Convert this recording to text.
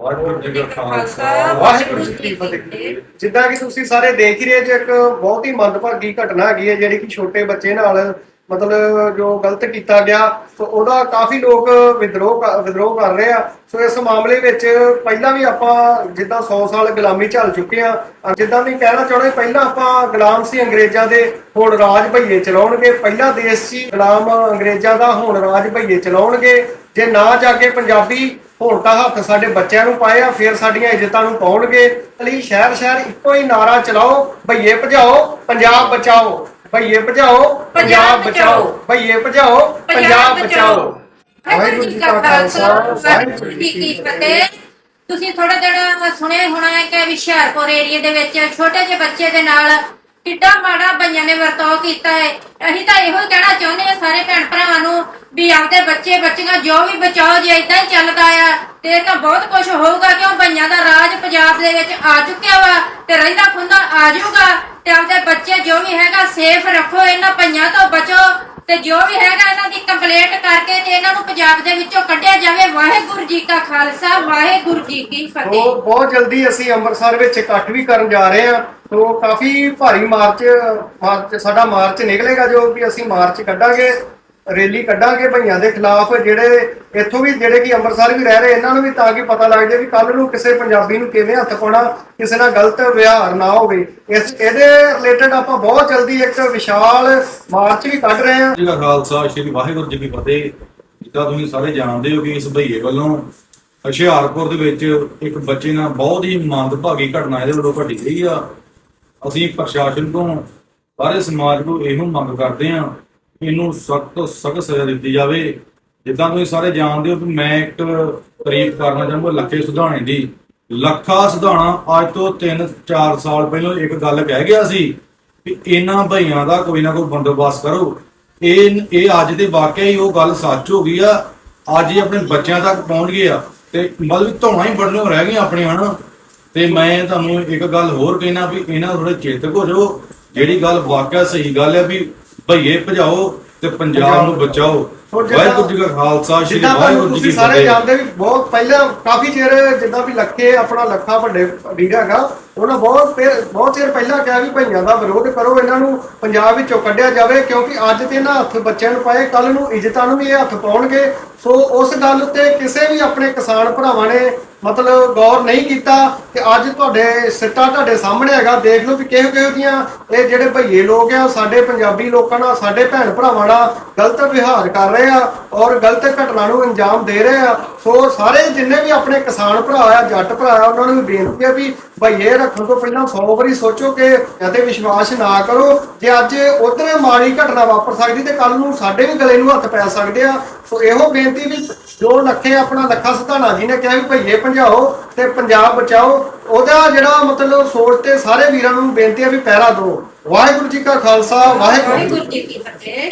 ਵਾਹਿਗੁਰੂ ਜੀ ਕਾ ਖਾਲਸਾ ਵਾਹਿਗੁਰੂ ਜੀ ਕੀ ਫਤਿਹ। ਜਿੱਦਾਂ ਕਿ ਤੁਸੀਂ ਸਾਰੇ ਦੇਖ ਹੀ ਰਹੇ ਜੇ ਇੱਕ ਬਹੁਤ ਹੀ ਮੰਦਭਾਗੀ ਘਟਨਾ ਹੈਗੀ ਹੈ ਜਿਹੜੀ ਕਿ ਛੋਟੇ ਬੱਚੇ ਨਾਲ ਮਤਲਬ ਜੋ ਗਲਤ ਕੀਤਾ ਗਿਆ ਸੋ ਉਹਦਾ ਕਾਫੀ ਲੋਕ ਵਿਦਰੋਹ ਕਰ- ਵਿਦਰੋਹ ਕਰ ਰਹੇ ਆ। ਸੋ ਇਸ ਮਾਮਲੇ ਵਿੱਚ ਪਹਿਲਾਂ ਵੀ ਆਪਾਂ ਜਿੱਦਾਂ 100 ਸਾਲ ਗੁਲਾਮੀ ਝੱਲ ਚੁੱਕੇ ਆ ਜਿੱਦਾਂ ਵੀ ਕਹਿਣਾ ਚਾਹੁੰਦੇ ਪਹਿਲਾਂ ਆਪਾਂ ਗੁਲਾਮ ਸੀ ਅੰਗਰੇਜ਼ਾਂ ਦੇ ਹੁਣ ਰਾਜ ਭਈਏ ਚਲਾਉਣਗੇ। ਪਹਿਲਾ ਦੇਸ਼ ਸੀ ਗੁਲਾਮ ਅੰਗਰੇਜ਼ਾਂ ਦਾ ਹੁਣ ਰਾਜ ਭਈਏ ਚਲਾਉਣਗੇ। ਜੇ ਨਾ ਜਾ ਕੇ ਪੰਜਾਬੀ ਹੁਣ ਤਾਂ ਹੱਥ ਸਾਡੇ ਬੱਚਿਆਂ ਨੂੰ ਪਾਏ ਆ ਫਿਰ ਸਾਡੀਆਂ ਇੱਜ਼ਤਾਂ ਨੂੰ ਪਾਉਣਗੇ। ਲਈ ਸ਼ਹਿਰ ਸ਼ਹਿਰ ਇੱਕੋ ਹੀ ਨਾਰਾ ਚਲਾਓ ਭਈਏ ਭਜਾਓ ਪੰਜਾਬ ਬਚਾਓ। ਭਈਏ ਭਜਾਓ ਪੰਜਾਬ ਬਚਾਓ। ਭਈਏ ਭਜਾਓ ਪੰਜਾਬ ਬਚਾਓ। ਵਾਹਿਗੁਰੂ ਜੀ ਕਾ ਖਾਲਸਾ ਵਾਹਿਗੁਰੂ ਜੀ ਕੀ ਫਤਿਹ। ਤੁਸੀਂ ਥੋੜਾ ਦਿਨ ਸੁਣਿਆ ਹੋਣਾ ਹੈ ਕਿ ਹੁਸ਼ਿਆਰਪੁਰ ਏਰੀਆ ਦੇ ਵਿੱਚ ਛੋਟੇ ਜਿਹੇ ਬੱਚੇ ਦੇ ਨਾਲ ਕਿੱਡਾ ਮਾੜਾ ਭਈਆਂ ਨੇ ਵਰਤਾਓ ਕੀਤਾ ਹੈ ਅਸੀਂ ਤਾਂ ਇਹੋ ਹੀ ਕਹਿਣਾ ਚਾਹੁੰਦੇ ਹਾਂ ਸਾਰੇ ਭੈਣ ਭਰਾਵਾਂ ਨੂੰ ਵੀ ਆਪਦੇ ਬੱਚੇ, ਬੱਚੀਆਂ ਜੋ ਵੀ ਬਚਾਓ, ਜੇ ਇਦਾਂ ਹੀ ਚੱਲਦਾ ਆ, ਤੇ ਤਾਂ ਬਹੁਤ ਕੁਝ ਹੋਊਗਾ ਕਿਉਂ? ਬਈਆਂ ਦਾ ਰਾਜ ਪੰਜਾਬ ਦੇ ਵਿੱਚ ਆ ਚੁੱਕਿਆ ਵਾ ਤੇ ਰਹਿੰਦਾ ਖੁੰਦਾ ਆ ਜਾਊਗਾ ਤੇ ਆਪਦੇ ਬੱਚੇ ਜੋ ਵੀ ਹੈਗਾ ਸੇਫ ਰੱਖੋ, ਇਹਨਾਂ ਭਈਆਂ ਤੋਂ ਬਚੋ। ਤੇ ਜੋ ਵੀ ਹੈਗਾ ਇਹਨਾਂ ਦੀ ਕੰਪਲੇਂਟ ਕਰਕੇ ਤੇ ਇਹਨਾਂ ਨੂੰ ਪੰਜਾਬ ਦੇ ਵਿੱਚੋਂ ਕੱਢਿਆ ਜਾਵੇ। ਵਾਹਿਗੁਰੂ ਜੀ ਕਾ ਖਾਲਸਾ, ਵਾਹਿਗੁਰੂ ਜੀ ਕੀ ਫਤਿਹ। ਸੋ ਬਹੁਤ ਜਲਦੀ ਅਸੀਂ ਅੰਮ੍ਰਿਤਸਰ ਵਿੱਚ ਇਕੱਠ ਵੀ ਕਰਨ ਜਾ ਰਹੇ ਹਾਂ। ਸੋ ਕਾਫੀ ਭਾਰੀ ਮਾਰਚ ਮਾਰਚ ਸਾਡਾ ਮਾਰਚ ਨਿਕਲੇਗਾ ਜੋ ਵੀ ਅਸੀਂ ਮਾਰਚ ਕੱਢਾਂਗੇ। ਰੈਲੀ ਕੱਢਾਂਗੇ ਭਈਆਂ ਦੇ ਖਿਲਾਫ, ਜਿਹੜੇ ਇੱਥੋਂ ਵੀ, ਜਿਹੜੇ ਕਿ ਅੰਮ੍ਰਿਤਸਰ ਵੀ ਰਹਿ ਰਹੇ, ਇਹਨਾਂ ਨੂੰ ਵੀ ਤਾਂ ਕਿ ਪਤਾ ਲੱਗ ਜਾਵੇ ਵੀ ਕੱਲ ਨੂੰ ਕਿਸੇ ਪੰਜਾਬੀ ਨੂੰ ਕਿਵੇਂ ਹੱਥ ਪਾਉਣਾ, ਕਿਸੇ ਨਾਲ ਗਲਤ ਵਿਵਹਾਰ ਨਾ ਹੋਵੇ। ਇਸ, ਇਹਦੇ ਰਿਲੇਟਡ ਆਪਾਂ ਬਹੁਤ ਜਲਦੀ ਇੱਕ ਵਿਸ਼ਾਲ ਮਾਰਚ ਵੀ ਕੱਢ ਰਹੇ ਹਾਂ। ਜੀ ਦਾ ਖਾਲਸਾ, ਸ਼੍ਰੀ ਵਾਹਿਗੁਰੂ ਜੀ ਕੀ ਫਤਿਹ। ਜਿੱਦਾਂ ਤੁਸੀਂ ਸਾਰੇ ਜਾਣਦੇ ਹੋ ਕਿ ਇਸ ਭਈਏ ਵੱਲੋਂ ਹੁਸ਼ਿਆਰਪੁਰ ਦੇ ਵਿੱਚ ਇੱਕ ਬੱਚੇ ਨਾਲ ਬਹੁਤ ਹੀ ਮੰਦਭਾਗੀ ਘਟਨਾ ਇਹਦੇ ਵੱਲੋਂ ਘਟੀ ਗਈ ਆ। ਅਸੀਂ ਪ੍ਰਸ਼ਾਸਨ ਤੋਂ, ਸਾਰੇ ਸਮਾਜ ਨੂੰ ਇਹੋ ਮੰਗ ਕਰਦੇ ਹਾਂ ਇਹਨੂੰ ਸਖਤ ਤੋਂ ਸਖਤ ਸਜ਼ਾ ਦਿੱਤੀ ਜਾਵੇ। ਜਿੱਦਾਂ ਤੁਸੀਂ ਸਾਰੇ ਜਾਣਦੇ ਹੋ ਕਿ ਮੈਂ ਇੱਕ ਤਾਰੀਫ ਕਰਨਾ ਚਾਹੁੰਦਾ ਲੱਖੇ ਸੁਧਾਣੇ ਦੀ ਲੱਖਾ ਸੁਧਾਣਾ ਅੱਜ ਤੋਂ 3-4 ਸਾਲ ਪਹਿਲਾਂ ਇੱਕ ਗੱਲ ਕਹਿ ਗਿਆ ਸੀ ਕਿ ਇਹਨਾਂ ਭਈਆਂ ਦਾ ਕੋਈ ਨਾ ਕੋਈ ਬੰਦੋਬਸਤ ਕਰੋ। ਇਹ ਇਹ ਅੱਜ ਦੇ ਵਾਕਿਆ ਹੀ ਉਹ ਗੱਲ ਸੱਚ ਹੋ ਗਈ ਆ। ਅੱਜ ਹੀ ਆਪਣੇ ਬੱਚਿਆਂ ਤੱਕ ਪਹੁੰਚ ਗਏ ਆ। ਤੇ ਮਤਲਬ ਧੌਣਾ ਹੀ ਬੜਨੋਂ ਰਹਿ ਗਈਆਂ ਆਪਣੀਆਂ ਹਨ। ਤੇ ਮੈਂ ਤੁਹਾਨੂੰ ਇੱਕ ਗੱਲ ਹੋਰ ਕਹਿਣਾ ਵੀ ਇਹਨਾਂ ਥੋੜੇ ਚੇਤਕ ਹੋ ਜਾਓ। ਜਿਹੜੀ ਗੱਲ ਵਾਕਿਆ ਸਹੀ ਗੱਲ ਹੈ ਵੀ ਭਈਏ ਭਜਾਓ ਤੇ ਪੰਜਾਬ ਨੂੰ ਬਚਾਓ। ਵਾਹਿਗੁਰੂ ਜੀ ਕਾ ਖਾਲਸਾ ਸ਼੍ਰੀ ਵਾਹਿਗੁਰੂ ਜੀ ਤੁਸੀਂ ਕੀ ਸਾਰੇ ਜਾਣਦੇ ਵੀ ਬਹੁਤ ਪਹਿਲਾਂ ਕਾਫੀ ਚਿਰ ਜਿੱਦਾਂ ਵੀ ਲੱਖੇ ਆਪਣਾ ਲੱਖਾ ਵੱਡੇ ਲੀਡਰ ਹੈਗਾ ਉਹਨਾਂ ਬਹੁਤ ਫਿਰ- ਬਹੁਤ ਚਿਰ ਪਹਿਲਾਂ ਕਿਹਾ ਵੀ ਭਈਆਂ ਦਾ ਵਿਰੋਧ ਕਰੋ, ਇਹਨਾਂ ਨੂੰ ਪੰਜਾਬ ਵਿੱਚੋਂ ਕੱਢਿਆ ਜਾਵੇ, ਕਿਉਂਕਿ ਅੱਜ ਤੇ ਇਹਨਾਂ ਹੱਥ ਬੱਚਿਆਂ ਨੂੰ ਪਾਏ ਕੱਲ ਨੂੰ ਇੱਜ਼ਤਾਂ ਨੂੰ ਵੀ ਇਹ ਹੱਥ ਪਾਉਣਗੇ। ਸੋ ਉਸ ਗੱਲ ਉੱਤੇ ਕਿਸੇ ਵੀ ਆਪਣੇ ਕਿਸਾਨ ਭਰਾਵਾਂ ਨੇ ਮਤਲਬ ਗੌਰ ਨਹੀਂ ਕੀਤਾ ਕਿ ਅੱਜ ਤੁਹਾਡੇ ਸਿੱਟਾ ਤੁਹਾਡੇ ਸਾਹਮਣੇ ਹੈਗਾ। ਦੇਖ ਲਓ ਵੀ ਕਿਹੋ ਕਿਹੋ ਦੀਆਂ ਇਹ ਜਿਹੜੇ ਭਈਏ ਲੋਕ ਆ, ਸਾਡੇ ਪੰਜਾਬੀ ਲੋਕਾਂ ਨਾਲ, ਸਾਡੇ ਭੈਣ ਭਰਾਵਾਂ ਨਾਲ ਗਲਤ ਵਿਹਾਰ ਕਰ ਰਹੇ ਆ ਔਰ ਗਲਤ ਘਟਨਾ ਨੂੰ ਅੰਜਾਮ ਦੇ ਰਹੇ ਆ। ਸੋ ਸਾਰੇ ਜਿੰਨੇ ਵੀ ਆਪਣੇ ਕਿਸਾਨ ਭਰਾ ਆ, ਜੱਟ ਭਰਾ ਆ, ਉਹਨਾਂ ਨੂੰ ਵੀ ਬੇਨਤੀ ਆ ਵੀ ਭਈਏ ਰੱਖਣ ਤੋਂ ਪਹਿਲਾਂ 100 ਵਾਰੀ ਸੋਚੋ ਕਿ ਇਹਤੇ ਵਿਸ਼ਵਾਸ ਨਾ ਕਰੋ। ਜੇ ਅੱਜ ਉਧਰ ਮਾੜੀ ਘਟਨਾ ਵਾਪਰ ਸਕਦੀ ਤੇ ਕੱਲ ਨੂੰ ਸਾਡੇ ਵੀ ਗਲੇ ਨੂੰ ਹੱਥ ਪੈ ਸਕਦੇ ਆ। ਸੋ ਇਹੋ ਬੇਨਤੀ ਵੀ ਜੋ ਲੱਖੇ ਆਪਣਾ ਲੱਖਾ ਸਧਾਣਾ ਜੀ ਨੇ ਕਿਹਾ ਵੀ ਭਈਏ ਭਜਾਓ ਤੇ ਪੰਜਾਬ ਬਚਾਓ। ਉਹਦਾ ਜਿਹੜਾ ਮਤਲਬ ਸੋਚ ਤੇ ਸਾਰੇ ਵੀਰਾਂ ਨੂੰ ਬੇਨਤੀ ਆ ਵੀ ਪਹਿਰਾ ਦਿਓ। ਵਾਹਿਗੁਰੂ ਜੀ ਕਾ ਖਾਲਸਾ ਵਾਹਿਗੁਰੂ ਜੀ ਕੀ ਫਤਿਹ।